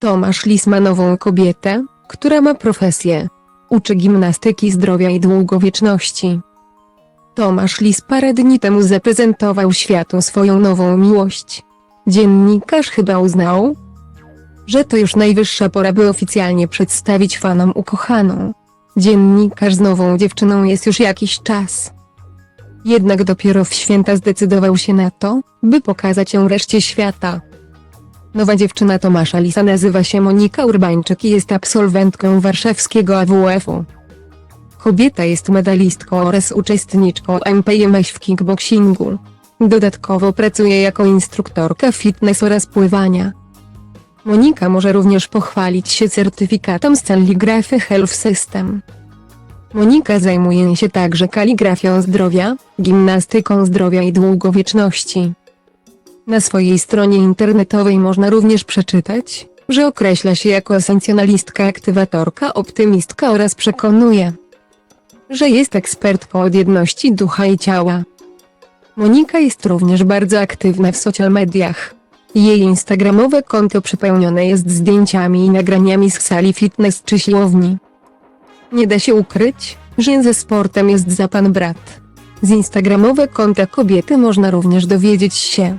Tomasz Lis ma nową kobietę, która ma profesję. Uczy gimnastyki zdrowia i długowieczności. Tomasz Lis parę dni temu zaprezentował światu swoją nową miłość. Dziennikarz chyba uznał, że to już najwyższa pora by oficjalnie przedstawić fanom ukochaną. Dziennikarz z nową dziewczyną jest już jakiś czas. Jednak dopiero w święta zdecydował się na to, by pokazać ją reszcie świata. Nowa dziewczyna Tomasza Lisa nazywa się Monika Urbańczyk i jest absolwentką warszawskiego AWF-u. Kobieta jest medalistką oraz uczestniczką MPMŚ w kickboxingu. Dodatkowo pracuje jako instruktorka fitness oraz pływania. Monika może również pochwalić się certyfikatem z Calligraphy Health System. Monika zajmuje się także kaligrafią zdrowia, gimnastyką zdrowia i długowieczności. Na swojej stronie internetowej można również przeczytać, że określa się jako esencjonalistka, aktywatorka, optymistka oraz przekonuje, że jest ekspertką od jedności ducha i ciała. Monika jest również bardzo aktywna w social mediach. Jej instagramowe konto przepełnione jest zdjęciami i nagraniami z sali fitness czy siłowni. Nie da się ukryć, że ze sportem jest za pan brat. Z instagramowe konta kobiety można również dowiedzieć się,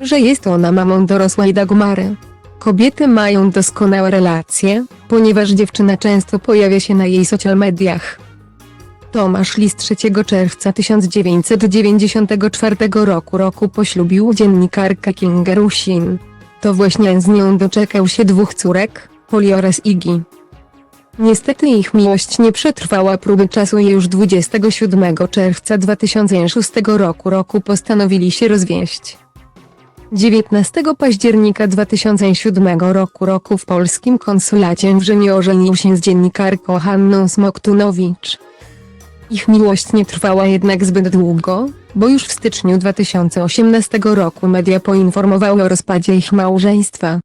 że jest ona mamą dorosłej Dagmary. Kobiety mają doskonałe relacje, ponieważ dziewczyna często pojawia się na jej social mediach. Tomasz Lis 3 czerwca 1994 roku roku poślubił dziennikarkę Kingę Rusin. To właśnie z nią doczekał się dwóch córek, Poli oraz Igi. Niestety ich miłość nie przetrwała próby czasu i już 27 czerwca 2006 roku roku postanowili się rozwieść. 19 października 2007 roku roku w polskim konsulacie w Rzymie ożenił się z dziennikarką Hanną Smoktunowicz. Ich miłość nie trwała jednak zbyt długo, bo już w styczniu 2018 roku media poinformowały o rozpadzie ich małżeństwa.